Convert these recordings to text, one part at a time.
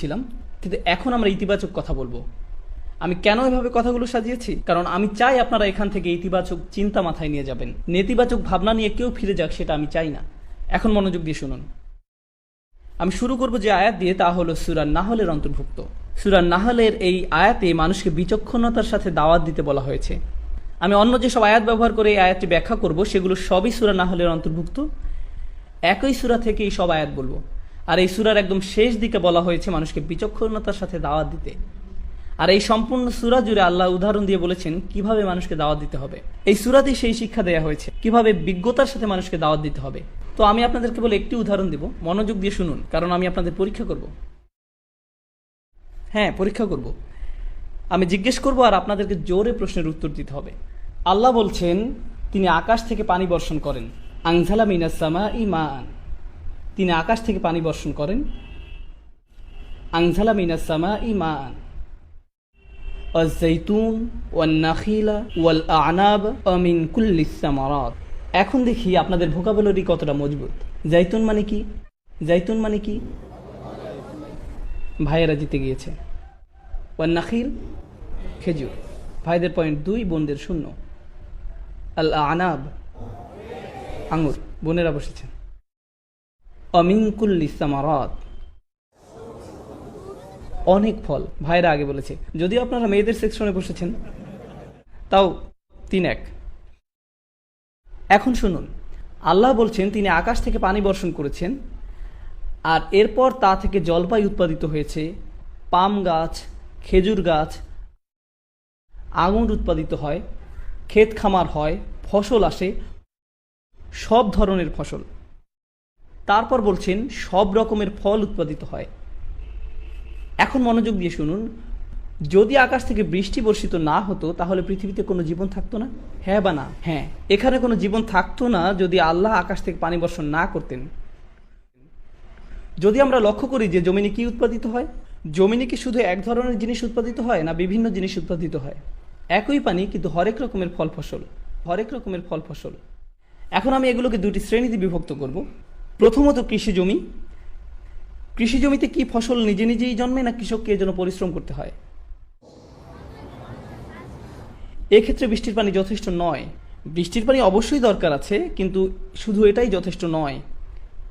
ছিলাম, কিন্তু এখন আমরা ইতিবাচক কথা বলব। আমি কেন এভাবে কথাগুলো সাজিয়েছি? কারণ আমি চাই আপনারা এখান থেকে ইতিবাচক চিন্তা মাথায় নিয়ে যাবেন। নেতিবাচক ভাবনা নিয়ে কেউ ফিরে যাক, সেটা আমি চাই না। এখন মনোযোগ দিয়ে শুনুন। আমি শুরু করব যে আয়াত দিয়ে, তা হলো সুরান নাহলের অন্তর্ভুক্ত। সুরান নাহলের এই আয়াতে মানুষকে বিচক্ষণতার সাথে দাওয়াত দিতে বলা হয়েছে। আমি অন্য যেসব আয়াত ব্যবহার করে এই আয়াতটি ব্যাখ্যা করব, সেগুলো সবই সুরা নাহলের অন্তর্ভুক্ত। একই সুরা থেকে এই সব আয়াত বলব। আর এই সুরার একদম শেষ দিকে বলা হয়েছে মানুষকে বিচক্ষণতার সাথে দাওয়াত দিতে। আর এই সম্পূর্ণ সুরা জুড়ে আল্লাহ উদাহরণ দিয়ে বলেছেন, কীভাবে মানুষকে দাওয়াত দিতে হবে? এই সুরাতেই সেই শিক্ষা দেওয়া হয়েছে, কীভাবে বিজ্ঞতার সাথে মানুষকে দাওয়াত দিতে হবে। তো আমি আপনাদেরকে বলে একটি উদাহরণ দিব, মনোযোগ দিয়ে শুনুন, কারণ আমি আপনাদের পরীক্ষা করব। হ্যাঁ পরীক্ষা করব। আমি জিজ্ঞেস করব আর আপনাদেরকে জোরে প্রশ্নের উত্তর দিতে হবে। আল্লাহ বলছেন, তিনি আকাশ থেকে পানি বর্ষণ করেন। আংঝালা মিনাসামা ইমান তিনি আকাশ থেকে পানি বর্ষণ করেন। আংঝালা মিনাসামা ইমান ওয়াল আনাব অমিন এখন দেখি আপনাদের ভোকাবুলারি কতটা মজবুত। জাইতুন মানে কি? জাইতুন মানে কি? ভাইয়েরা জিতে গিয়েছে। ওয়ান্নাখিল খেজুর। ভাইদের পয়েন্ট দুই, বোনদের শূন্য। আল আনাব, আঙুর। বোনেরা বসেছেন। অনেক ফল, ভাইরা আগে বলেছে। যদিও আপনারা মেয়েদের সেকশনে বসেছেন, তাও তিন এক। এখন শুনুন, আল্লাহ বলছেন, তিনি আকাশ থেকে পানি বর্ষণ করেছেন, আর এরপর তা থেকে জলপাই উৎপাদিত হয়েছে, পাম গাছ, খেজুর গাছ আঙুর উৎপাদিত হয়, ক্ষেত খামার হয়, ফসল আসে, সব ধরনের ফসল। তারপর বলছেন, সব রকমের ফল উৎপাদিত হয়। এখন মনোযোগ দিয়ে শুনুন, যদি আকাশ থেকে বৃষ্টি বর্ষিত না হতো, তাহলে পৃথিবীতে কোনো জীবন থাকতো না? হ্যাঁ বা না? হ্যাঁ। এখানে কোনো জীবন থাকতো না যদি আল্লাহ আকাশ থেকে পানি বর্ষণ না করতেন। যদি আমরা লক্ষ্য করি যে জমিনে কি উৎপাদিত হয়? জমিনে কি শুধু এক ধরনের জিনিস উৎপাদিত হয় না বিভিন্ন জিনিস উৎপাদিত হয়? একই পানি কিন্তু হরেক রকমের ফল ফসল, হরেক রকমের ফল ফসল। এখন আমি এগুলোকে দুটি শ্রেণীতে বিভক্ত করব। প্রথমত কৃষি জমি। কৃষি জমিতে কি ফসল নিজে নিজেই জন্মে, না কৃষককে এর জন্য পরিশ্রম করতে হয়? এক্ষেত্রে বৃষ্টির পানি যথেষ্ট নয়। বৃষ্টির পানি অবশ্যই দরকার আছে, কিন্তু শুধু এটাই যথেষ্ট নয়,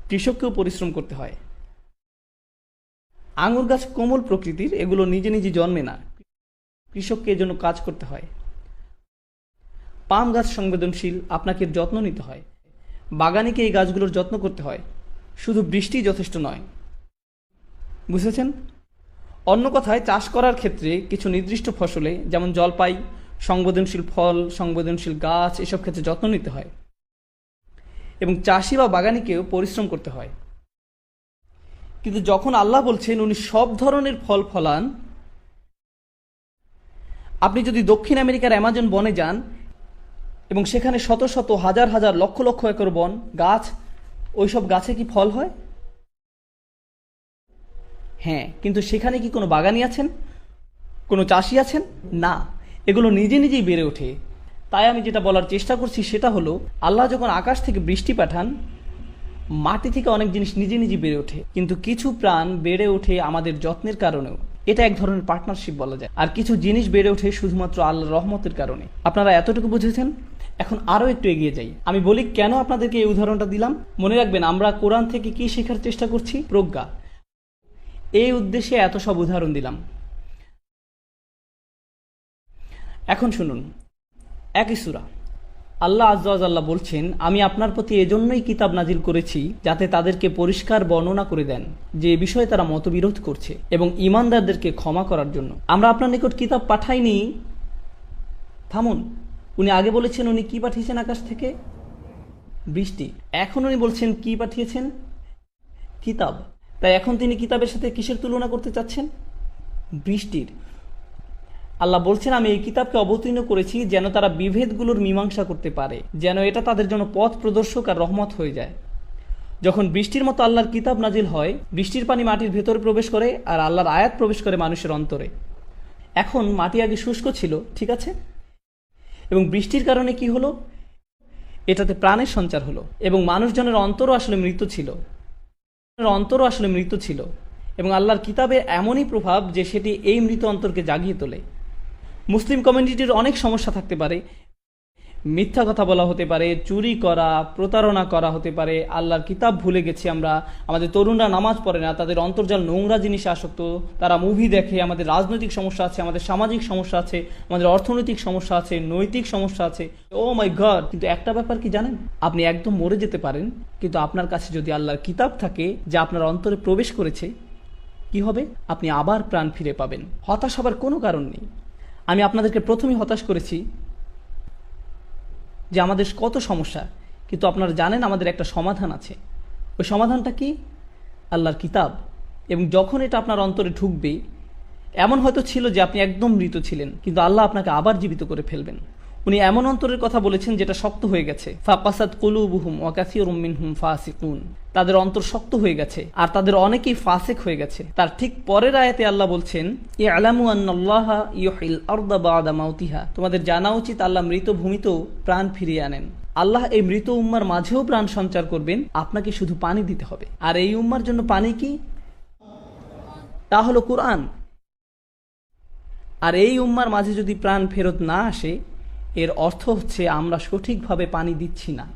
কৃষককেও পরিশ্রম করতে হয়। আঙুর গাছ কোমল প্রকৃতির, এগুলো নিজে নিজে জন্মে না, কৃষককে এর জন্য কাজ করতে হয়। পাম গাছ সংবেদনশীল, আপনাকে যত্ন নিতে হয়। বাগানিকে এই গাছগুলোর যত্ন করতে হয়। শুধু বৃষ্টি যথেষ্ট নয়। বুঝেছেন? অন্য কথায়, চাষ করার ক্ষেত্রে কিছু নির্দিষ্ট ফসলে, যেমন জলপাই, সংবেদনশীল ফল, সংবেদনশীল গাছ, এসব ক্ষেত্রে যত্ন নিতে হয়। এবং চাষি বা বাগানিকেও পরিশ্রম করতে হয়। কিন্তু যখন আল্লাহ বলছেন, উনি সব ধরনের ফল ফলান, আপনি যদি দক্ষিণ আমেরিকার অ্যামাজন বনে যান এবং সেখানে শত শত, হাজার হাজার, লক্ষ লক্ষ একর বন, গাছ, ওইসব গাছে কি ফল হয়? হ্যাঁ কিন্তু সেখানে কি কোনো বাগানি আছেন? কোনো চাষি আছেন? না, এগুলো নিজে নিজেই বেড়ে ওঠে। তাই আমি যেটা বলার চেষ্টা করছি সেটা হলো, আল্লাহ যখন আকাশ থেকে বৃষ্টি পাঠান, মাটি থেকে অনেক জিনিস নিজে নিজে বেড়ে ওঠে। কিন্তু কিছু প্রাণ বেড়ে ওঠে আমাদের যত্নের কারণেও। এটা এক ধরনের পার্টনারশিপ বলা যায়। আর কিছু জিনিস বেড়ে ওঠে শুধুমাত্র আল্লাহ রহমতের কারণে। আপনারা এতটুকু বুঝেছেন? এখন আরও একটু এগিয়ে যাই। আমি বলি, কেন আপনাদেরকে এই উদাহরণটা দিলাম? মনে রাখবেন, আমরা কোরআন থেকে কি শেখার চেষ্টা করছি? প্রজ্ঞা। এই উদ্দেশ্যে এত সব উদাহরণ দিলাম। এখন শুনুন, একই সুরা। আল্লাহ আজ্লাহ বলছেন, আমি আপনার প্রতি এজন্যই কিতাব নাজিল করেছি, যাতে তাদেরকে পরিষ্কার বর্ণনা করে দেন যে বিষয়ে তারা মতবিরোধ করছে এবং ইমানদারদেরকে ক্ষমা করার জন্য। আমরা আপনার নিকট কিতাব পাঠাইনি। থামুন উনি আগে বলেছেন উনি কি পাঠিয়েছেন আকাশ থেকে? বৃষ্টি। এখন উনি বলছেন, কি পাঠিয়েছেন? কিতাব। তাই এখন তিনি কিতাবের সাথে কিসের তুলনা করতে চাচ্ছেন? বৃষ্টির। আল্লাহ বলছেন, আমি এই কিতাবকে অবতীর্ণ করেছি যেন তারা বিভেদগুলোর মীমাংসা করতে পারে, যেন এটা তাদের জন্য পথ প্রদর্শক আর রহমত হয়ে যায়। যখন বৃষ্টির মতো আল্লাহর কিতাব নাজিল হয়, বৃষ্টির পানি মাটির ভেতরে প্রবেশ করে আর আল্লাহর আয়াত প্রবেশ করে মানুষের অন্তরে। এখন মাটি আগে শুষ্ক ছিল, ঠিক আছে? এবং বৃষ্টির কারণে কি হলো? এটাতে প্রাণের সঞ্চার হলো এবং মানুষজনের অন্তরও আসলে মৃত ছিল। অন্তরও আসলে মৃত ছিল এবং আল্লাহর কিতাবে এমনই প্রভাব যে সেটি এই মৃত অন্তরকে জাগিয়ে তোলে। মুসলিম কমিউনিটির অনেক সমস্যা থাকতে পারে মিথ্যা কথা বলা হতে পারে, চুরি করা, প্রতারণা করা হতে পারে, আল্লাহর কিতাব ভুলে গেছি আমরা, আমাদের তরুণরা নামাজ পড়ে না, তাদের অন্তর্জাল নোংরা জিনিসে আসক্ত, তারা মুভি দেখে, আমাদের রাজনৈতিক সমস্যা আছে, আমাদের সামাজিক সমস্যা আছে, আমাদের অর্থনৈতিক সমস্যা আছে, নৈতিক সমস্যা আছে। ও মাই গড কিন্তু একটা ব্যাপার কি জানেন? আপনি একদম মরে যেতে পারেন, কিন্তু আপনার কাছে যদি আল্লাহর কিতাব থাকে যা আপনার অন্তরে প্রবেশ করেছে, কি হবে? আপনি আবার প্রাণ ফিরে পাবেন। হতাশ হবার কোনো কারণ নেই। আমি আপনাদেরকে প্রথমেই হতাশ করেছি যে আমাদের কত সমস্যা, কিন্তু আপনারা জানেন আমাদের একটা সমাধান আছে। ওই সমাধানটা কি? আল্লাহর কিতাব। এবং যখন এটা আপনার অন্তরে ঢুকবে, এমন হয়তো ছিল যে আপনি একদম মৃত ছিলেন, কিন্তু আল্লাহ আপনাকে আবার জীবিত করে ফেলবেন। উনি এমন অন্তরের কথা বলেছেন যেটা শক্ত হয়ে গেছে। ফাকাসাদ কুলুবুহুম ওয়াকাসির মিনহুম ফাসিকুন। তাদের অন্তর শক্ত হয়ে গেছে আর তাদের অনেকেই ফাসেক হয়ে গেছে। তার ঠিক পরের আয়াতে আল্লাহ বলছেন ই আলামু আন্নাল্লাহ ইউহিল আরদা বাদা মাউতিহা। তোমাদের জানা উচিত আল্লাহ মৃত ভূমিতেও প্রাণ ফিরিয়ে আনেন। আল্লাহ এই মৃত উম্মার মাঝেও প্রাণ সঞ্চার করবেন, আপনাকে শুধু পানি দিতে হবে। আর এই উম্মার জন্য পানি কি? তা হলো কোরআন। আর এই উম্মার মাঝে যদি প্রাণ ফেরত না আসে এর অর্থ হচ্ছে আমরা সঠিকভাবে পানি দিচ্ছি না।